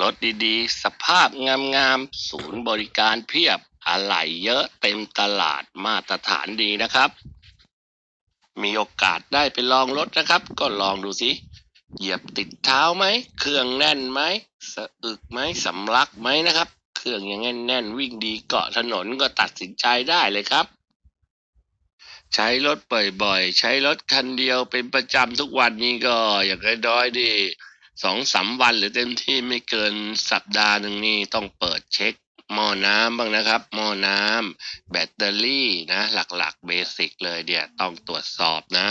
รถดีๆ สภาพงามๆ ศูนย์บริการเพียบอะไหล่เยอะเต็มตลาดมาตรฐานดีนะครับ มีโอกาสได้ไปลองรถนะครับ ก็ลองดูสิ เหยียบติดเท้าไหม เครื่องแน่นไหมสะอึกไหมสำลักไหมนะครับ เครื่องยังแน่นแน่นวิ่งดีเกาะถนนก็ตัดสินใจได้เลยครับ ใช้รถบ่อยๆ ใช้รถคันเดียวเป็นประจำทุกวันนี้ก็อย่างน้อยๆดิ สองสามวันหรือเต็มที่ไม่เกินสัปดาห์หนึ่งนี่ต้องเปิดเช็คหม้อน้ำบ้างนะครับ หม้อน้ำแบตเตอรี่นะ หลักๆเบสิกเลยเดี๋ยวต้องตรวจสอบนะ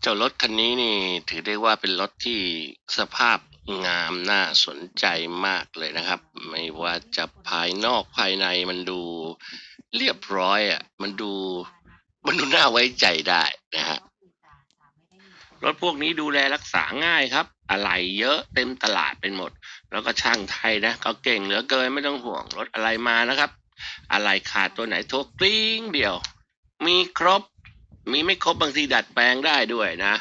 เจ้ารถคันนี้นี่ถือได้ว่าเป็นรถที่สภาพงามน่าสนใจมากเลยนะครับ ไม่ว่าจะภายนอกภายในมันดูเรียบร้อยอะมันดูมันดูน่าไว้ใจได้นะฮะ รถพวกนี้ดูแลรักษาง่ายครับ อะไรเยอะเต็มตลาดเป็นหมด แล้วก็ช่างไทยนะเขาเก่งเหลือเกินไม่ต้องห่วงรถอะไรมานะครับ อะไรขาดตัวไหนโทรกริ้งเดียว มีครบ มีไม่ครบบางทีดัดแปลงได้ด้วยนะ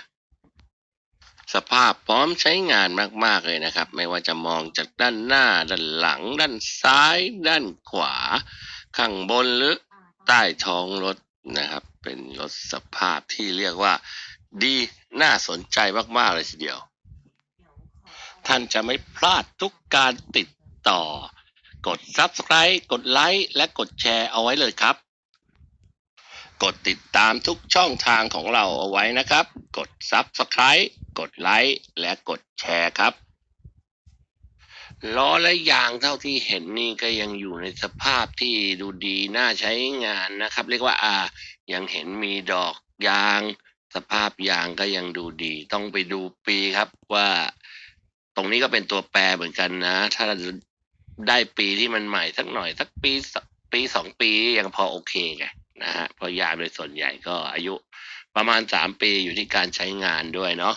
สภาพพร้อมใช้งานมาก ๆ เลยนะครับ ไม่ว่าจะมองจากด้านหน้า ด้านหลัง ด้านซ้าย ด้านขวา ข้างบนหรือใต้ท้องรถนะครับ เป็นรถสภาพที่เรียกว่าดี น่าสนใจมากๆเลยทีเดียว ท่านจะไม่พลาดทุกการติดต่อ กด Subscribe กดไลค์และกดแชร์เอาไว้เลยครับ กดติดตามทุกช่องทางของเราเอาไว้นะครับ กด Subscribe กดไลค์และกดแชร์ครับล้อและยางเท่าที่เห็นนี่ก็ยังอยู่ในสภาพที่ดูดีน่าใช้งานนะครับ เรียกว่าอ่ายังเห็นมีดอกยาง สภาพยางก็ยังดูดี ต้องไปดูปีครับว่าตรงนี้ก็เป็นตัวแปรเหมือนกันนะ ถ้าได้ปีที่มันใหม่สักหน่อย สักปีปีสองปียังพอโอเคไงนะฮะเพราะยางโดยส่วนใหญ่ก็อายุประมาณสามปีอยู่ที่การใช้งานด้วยเนาะ